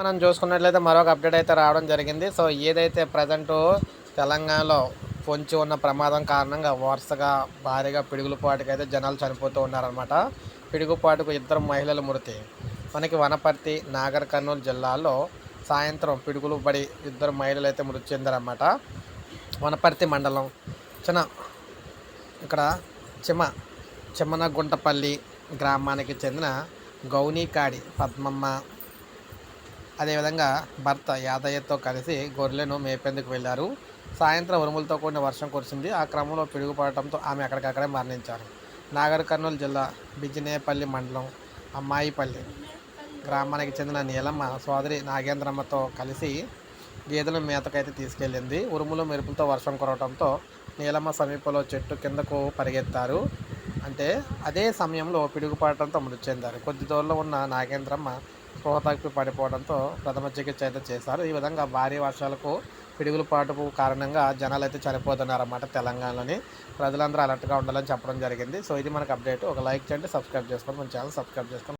మనం చూసుకున్నట్లయితే మరొక అప్డేట్ అయితే రావడం జరిగింది. సో ఏదైతే ప్రజెంట్ తెలంగాణలో పొంచి ఉన్న ప్రమాదం కారణంగా వరుసగా భారీగా పిడుగులపాటుకు అయితే జనాలు చనిపోతూ ఉన్నారనమాట పిడుగుపాటుకు ఇద్దరు మహిళలు మృతి. మనకి వనపర్తి నాగర్ కర్నూలు జిల్లాలో సాయంత్రం పిడుగులు పడి ఇద్దరు మహిళలు అయితే మృతి చెందారన్నమాట. వనపర్తి మండలం చిన్న ఇక్కడ చిమ చిమ్మనగుంటపల్లి గ్రామానికి చెందిన గౌనీకాడి పద్మమ్మ అదేవిధంగా భర్త యాదయ్యతో కలిసి గొర్రెలను మేపేందుకు వెళ్ళారు. సాయంత్రం ఉరుములతో కూడిన వర్షం కురిసింది. ఆ క్రమంలో పిడుగుపడటంతో ఆమె అక్కడికక్కడే మరణించారు. నాగర్ కర్నూలు జిల్లా బిజినేపల్లి మండలం అమ్మాయిపల్లి గ్రామానికి చెందిన నీలమ్మ సోదరి నాగేంద్రమ్మతో కలిసి గేదెల మేతకైతే తీసుకెళ్ళింది. ఉరుములు మెరుపులతో వర్షం కురవడంతో నీలమ్మ సమీపంలో చెట్టు కిందకు పరిగెత్తారు. అంటే అదే సమయంలో పిడుగుపడటంతో మృతి చెందారు. కొద్ది దూరంలో ఉన్న నాగేంద్రమ్మ స్పృహ పడిపోవడంతో ప్రథమ చికిత్స అయితే చేశారు. ఈ విధంగా భారీ వర్షాలకు పిడుగులు పాటుకు కారణంగా జనాలు అయితే చనిపోతున్నారన్నమాట తెలంగాణలోని. ప్రజలందరూ అలర్ట్గా ఉండాలని చెప్పడం జరిగింది. సో ఇది మనకు అప్డేట్. ఒక లైక్ చేయండి సబ్స్క్రైబ్ చేసుకోండి. మన ఛానల్ సబ్స్క్రైబ్ చేసుకోండి.